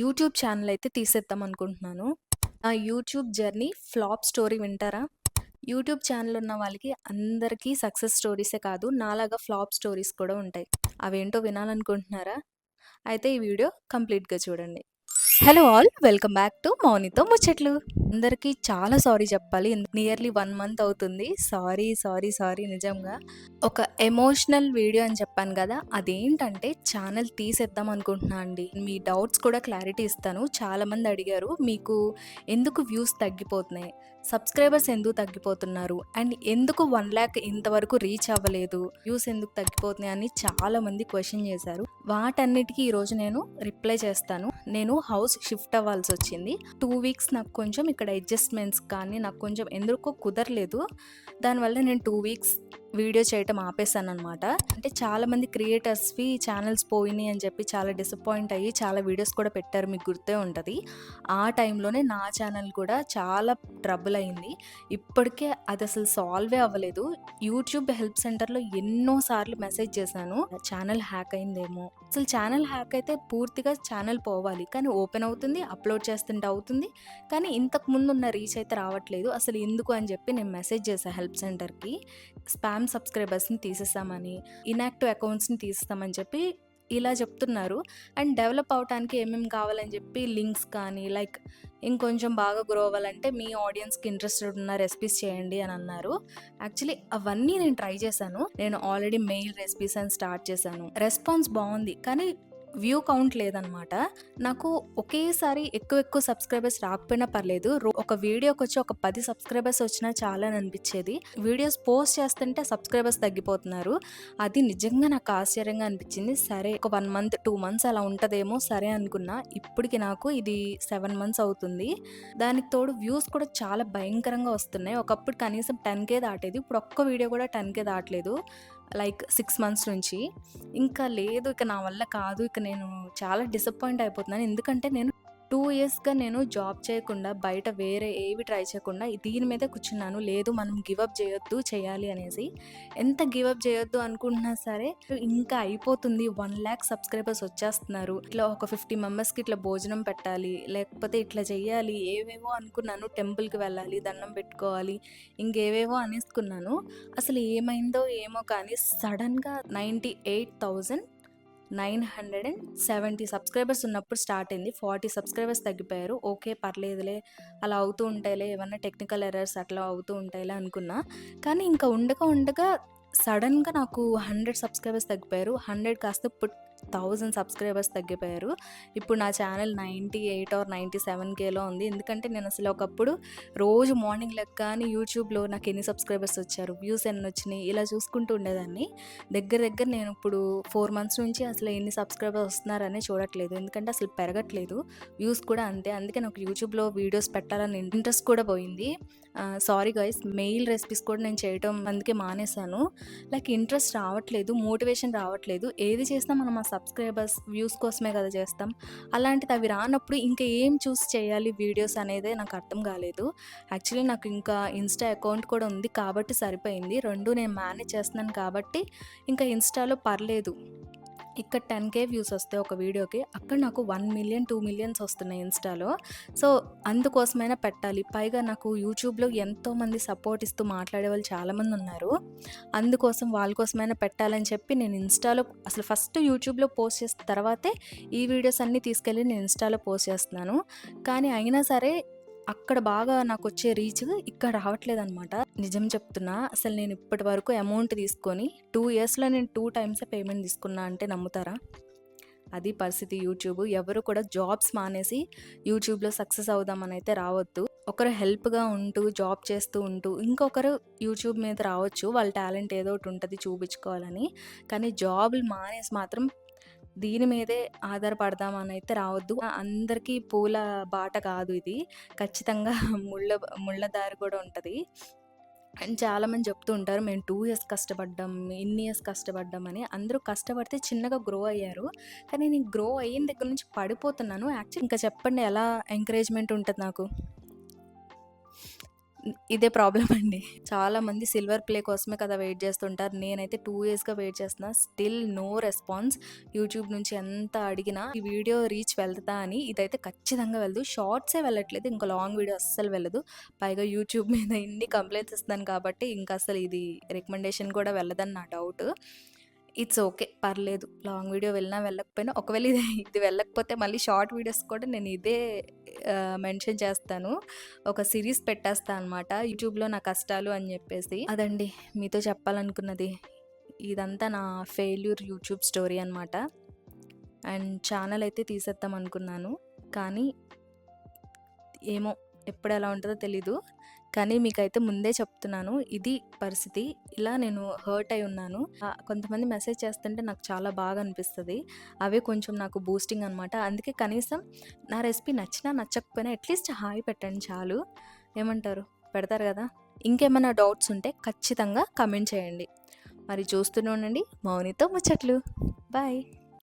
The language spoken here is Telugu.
యూట్యూబ్ ఛానల్ అయితే తీసేద్దాం అనుకుంటున్నాను. నా యూట్యూబ్ జర్నీ ఫ్లాప్ స్టోరీ వింటారా? యూట్యూబ్ ఛానల్ ఉన్న వాళ్ళకి అందరికీ సక్సెస్ స్టోరీసే కాదు, నాలాగా ఫ్లాప్ స్టోరీస్ కూడా ఉంటాయి. అవేంటో వినాలనుకుంటున్నారా? అయితే ఈ వీడియో కంప్లీట్‌గా చూడండి. Hello all welcome back to మౌనితో ముచ్చట్లు. అందరికీ చాలా సారీ చెప్పాలి. నియర్లీ వన్ మంత్ అవుతుంది. సారీ, సారీ, సారీ నిజంగా. ఒక ఎమోషనల్ వీడియో అని చెప్పాను కదా అదేంటంటే ఛానల్ తీసేద్దాం అనుకుంటున్నా అండి. మీ డౌట్స్ కూడా క్లారిటీ ఇస్తాను. చాలామంది అడిగారు మీకు ఎందుకు వ్యూస్ తగ్గిపోతున్నాయి? సబ్స్క్రైబర్స్ ఎందుకు తగ్గిపోతున్నారు? అండ్ ఎందుకు వన్ ల్యాక్ ఇంతవరకు రీచ్ అవ్వలేదు? వ్యూస్ ఎందుకు తగ్గిపోతున్నాయి అని చాలామంది క్వశ్చన్ చేశారు. వాటన్నిటికి ఈరోజు నేను రిప్లై చేస్తాను. నేను హౌస్ షిఫ్ట్ అవ్వాల్సి వచ్చింది టూ వీక్స్ నాకు కొంచెం ఇక్కడ అడ్జస్ట్‌మెంట్స్ కానీ నాకు కొంచెం ఎందుకో కుదరలేదు. దానివల్ల నేను టూ వీక్స్ వీడియో చేయటం ఆపేసాననమాట. అంటే చాలామంది క్రియేటర్స్‌వి ఛానల్స్ పోయినాయి అని చెప్పి చాలా డిసప్పాయింట్ అయ్యి చాలా వీడియోస్ కూడా పెట్టారు. మీకు గుర్తే ఉంటుంది ఆ టైంలోనే నా ఛానల్ కూడా చాలా ట్రబుల్ అయింది. ఇప్పటికే అది అసలు సాల్వే అవ్వలేదు. యూట్యూబ్ హెల్ప్ సెంటర్‌లో ఎన్నోసార్లు మెసేజ్ చేశాను. ఛానల్ హ్యాక్ అయిందేమో! అసలు ఛానల్ హ్యాక్ అయితే పూర్తిగా ఛానల్ పోవాలి. కానీ ఓపెన్ అవుతుంది. అప్‌లోడ్ చేస్తుంటే అవుతుంది. కానీ ఇంతకు ముందున్న రీచ్ అయితే రావట్లేదు. అసలు ఎందుకు అని చెప్పి నేను మెసేజ్ చేశాను హెల్ప్ సెంటర్‌కి. స్పామ్ సబ్స్క్రైబర్స్‌ని తీసేస్తామని ఇనాక్టివ్ అకౌంట్స్‌ని తీసేస్తామని చెప్పి ఇలా చెప్తున్నారు. అండ్ డెవలప్ అవ్వటానికి ఏమేమి కావాలని చెప్పి లింక్స్ కానీ లైక్ ఇంకొంచెం బాగా గ్రో అవ్వాలంటే మీ ఆడియన్స్‌కి ఇంట్రెస్టెడ్ ఉన్న రెసిపీస్ చేయండి అని అన్నారు. యాక్చువల్లీ అవన్నీ నేను ట్రై చేశాను. నేను ఆల్రెడీ మెయిల్ రెసిపీస్ అని స్టార్ట్ చేశాను. రెస్పాన్స్ బాగుంది కానీ వ్యూ కౌంట్ లేదనమాట. నాకు ఒకేసారి ఎక్కువ ఎక్కువ సబ్స్క్రైబర్స్ రాకపోయినా పర్లేదు. రో ఒక వీడియోకొచ్చి ఒక పది సబ్స్క్రైబర్స్ వచ్చినా చాలా అనిపించేది వీడియోస్ పోస్ట్ చేస్తుంటే సబ్స్క్రైబర్స్ తగ్గిపోతున్నారు. అది నిజంగా నాకు ఆశ్చర్యంగా అనిపించింది సరే ఒక వన్ మంత్, టూ మంత్స్ అలా ఉంటుందేమో సరే అనుకున్నా. ఇప్పటికి నాకు ఇది సెవెన్ మంత్స్ అవుతుంది. దానికి తోడు వ్యూస్ కూడా చాలా భయంకరంగా వస్తున్నాయి. ఒకప్పుడు కనీసం టెన్కే దాటేది. ఇప్పుడు ఒక్క వీడియో కూడా టెన్కే దాటలేదు. లైక్ సిక్స్ మంత్స్ నుంచి. ఇంకా లేదు ఇక నా వల్ల కాదు. ఇక నేను చాలా డిసప్పాయింట్ అయిపోతున్నాను. ఎందుకంటే నేను టూ ఇయర్స్‌గా నేను జాబ్ చేయకుండా బయట వేరే ఏవి ట్రై చేయకుండా దీని మీదే కూర్చున్నాను. లేదు మనం గివ్ అప్ చేయొద్దు చేయాలి అనేసి. ఎంత గివ్ అప్ చేయొద్దు అనుకుంటున్నా సరే ఇంకా అయిపోతుంది. వన్ ల్యాక్ సబ్స్క్రైబర్స్ వచ్చేస్తున్నారు. ఇట్లా ఒక 50 మెంబర్స్‌కి ఇట్లా భోజనం పెట్టాలి. లేకపోతే ఇట్లా చేయాలి. ఏవేవో అనుకున్నాను. టెంపుల్‌కి వెళ్ళాలి. దండం పెట్టుకోవాలి. ఇంకేవేవో అనేసుకున్నాను. అసలు ఏమైందో ఏమో కానీ సడన్గా నైంటీ ఎయిట్ థౌజండ్ 98,970 సబ్స్క్రైబర్స్ ఉన్నప్పుడు స్టార్ట్ అయింది. 40 సబ్స్క్రైబర్స్ తగ్గిపోయారు. ఓకే. పర్లేదులే అలా అవుతూ ఉంటాయిలే. ఏమన్నా టెక్నికల్ ఎర్రర్స్ అట్లా అవుతూ ఉంటాయిలే అనుకున్నా. కానీ ఇంకా ఉండగా ఉండగా సడన్గా నాకు 100 సబ్స్క్రైబర్స్ తగ్గిపోయారు. 100 కాస్త పుట్ థౌజండ్ సబ్స్క్రైబర్స్ తగ్గిపోయారు. ఇప్పుడు నా ఛానల్ 98 ఆర్ 97,000లో ఉంది. ఎందుకంటే నేను అసలు ఒకప్పుడు రోజు మార్నింగ్ లెగ్గానే యూట్యూబ్‌లో నాకు ఎన్ని సబ్స్క్రైబర్స్ వచ్చారు, వ్యూస్ ఎన్నొచ్చినాయి ఇలా చూసుకుంటూ ఉండేదాన్ని. దగ్గర దగ్గర నేను ఇప్పుడు ఫోర్ మంత్స్ నుంచి అసలు ఎన్ని సబ్స్క్రైబర్స్ వస్తున్నారనే చూడట్లేదు. ఎందుకంటే అసలు పెరగట్లేదు. వ్యూస్ కూడా అంతే. అందుకే నాకు యూట్యూబ్‌లో వీడియోస్ పెట్టాలని ఇంట్రెస్ట్ కూడా పోయింది. సారీ గైస్ మెయిల్ రెసిపీస్ కూడా నేను చేయటం అందుకే మానేశాను. లైక్ ఇంట్రెస్ట్ రావట్లేదు. మోటివేషన్ రావట్లేదు. ఏది చేసినా మనం సబ్స్క్రైబర్స్, వ్యూస్ కోసమే కదా చేస్తాం. అలాంటిది అవి రానప్పుడు ఇంకా ఏం చూస్ చేయాలి వీడియోస్ అనేదే నాకు అర్థం కాలేదు. యాక్చువల్లీ నాకు ఇంకా ఇన్‌స్టా అకౌంట్ కూడా ఉంది కాబట్టి సరిపోయింది. రెండు నేను మేనేజ్ చేస్తున్నాను కాబట్టి ఇంకా ఇన్‌స్టాలో పర్లేదు. ఇక్కడ టెన్ కే వ్యూస్ వస్తాయి ఒక వీడియోకి. అక్కడ నాకు వన్ మిలియన్ టూ మిలియన్స్ వస్తున్నాయి ఇన్‌స్టాలో. సో అందుకోసమైనా పెట్టాలి. పైగా నాకు యూట్యూబ్‌లో ఎంతోమంది సపోర్ట్ ఇస్తూ మాట్లాడే వాళ్ళు చాలామంది ఉన్నారు. అందుకోసం వాళ్ళ కోసమైనా పెట్టాలని చెప్పి నేను ఇన్‌స్టాలో అసలు ఫస్ట్ యూట్యూబ్‌లో పోస్ట్ చేసిన తర్వాతే ఈ వీడియోస్ అన్నీ తీసుకెళ్ళి నేను ఇన్‌స్టాలో పోస్ట్ చేస్తున్నాను. కానీ అయినా సరే అక్కడ బాగా నాకు వచ్చే రీచ్ ఇక్కడ రావట్లేదనమాట. నిజం చెప్తున్నా. అసలు నేను ఇప్పటి వరకు అమౌంట్ తీసుకొని టూ ఇయర్స్‌లో నేను టూ టైమ్సే పేమెంట్ తీసుకున్నా అంటే నమ్ముతారా? అది పరిస్థితి యూట్యూబ్. ఎవరు కూడా జాబ్స్ మానేసి యూట్యూబ్‌లో సక్సెస్ అవుదామనైతే రావద్దు. ఒకరు హెల్ప్‌గా ఉంటూ, జాబ్ చేస్తూ ఉంటూ, ఇంకొకరు యూట్యూబ్ మీద రావచ్చు. వాళ్ళ టాలెంట్ ఏదో ఒకటి ఉంటుంది చూపించుకోవాలని. కానీ జాబులు మానేసి మాత్రం దీని మీదే ఆధారపడదామనైతే రావద్దు. అందరికీ పూల బాట కాదు ఇది. ఖచ్చితంగా ముళ్ళ ముళ్ళ దారి కూడా ఉంటుంది అండ్ చాలామంది చెప్తూ ఉంటారు మేము టూ ఇయర్స్ కష్టపడ్డాం. ఇన్ని ఇయర్స్ కష్టపడ్డాం అని. అందరూ కష్టపడితే చిన్నగా గ్రో అయ్యారు. కానీ నేను గ్రో అయిన దగ్గర నుంచి పడిపోతున్నాను. యాక్చువల్ ఇంకా చెప్పండి ఎలా ఎంకరేజ్‌మెంట్ ఉంటుంది నాకు? ఇదే ప్రాబ్లం అండి. చాలా మంది సిల్వర్ ప్లే కోసమే కదా వెయిట్ చేస్తుంటారు. నేనైతే టూ ఇయర్స్‌గా వెయిట్ చేస్తున్నా. Still no response. యూట్యూబ్ నుంచి ఎంత అడిగినా ఈ వీడియో రీచ్ వెళ్తా అని ఇదైతే ఖచ్చితంగా వెళ్ళదు. షార్ట్సే వెళ్ళట్లేదు. ఇంకా లాంగ్ వీడియో అస్సలు వెళ్ళదు. పైగా యూట్యూబ్ మీద ఇన్ని కంప్లైంట్స్ ఇస్తున్నాను కాబట్టి ఇంకా అసలు ఇది రికమెండేషన్ కూడా వెళ్ళదని నా డౌట్. It's okay. పర్లేదు. లాంగ్ వీడియో వెళ్ళినా వెళ్ళకపోయినా ఒకవేళ ఇది ఇది వెళ్ళకపోతే మళ్ళీ షార్ట్ వీడియోస్ కూడా నేను ఇదే మెన్షన్ చేస్తాను. ఒక సిరీస్ పెట్టేస్తా అనమాట. యూట్యూబ్‌లో నా కష్టాలు అని చెప్పేసి. అదండి మీతో చెప్పాలనుకున్నది. ఇదంతా నా ఫెయిల్యూర్ యూట్యూబ్ స్టోరీ అనమాట. అండ్ ఛానల్ అయితే తీసేద్దాం అనుకున్నాను. కానీ ఏమో ఎప్పుడు ఎలా ఉంటుందో తెలీదు. కానీ మీకైతే ముందే చెప్తున్నాను. ఇది పరిస్థితి. ఇలా నేను హర్ట్ అయి ఉన్నాను. కొంతమంది మెసేజ్ చేస్తుంటే నాకు చాలా బాగా అనిపిస్తుంది అవే కొంచెం నాకు బూస్టింగ్ అనమాట. అందుకే కనీసం నా రెసిపీ నచ్చినా నచ్చకపోయినా అట్‌లీస్ట్ హాయ్ పెట్టండి చాలు. ఏమంటారు? పెడతారు కదా ఇంకేమైనా డౌట్స్ ఉంటే ఖచ్చితంగా కమెంట్ చేయండి. మరి చూస్తూనే ఉండండి మౌనితో ముచ్చట్లు. బాయ్.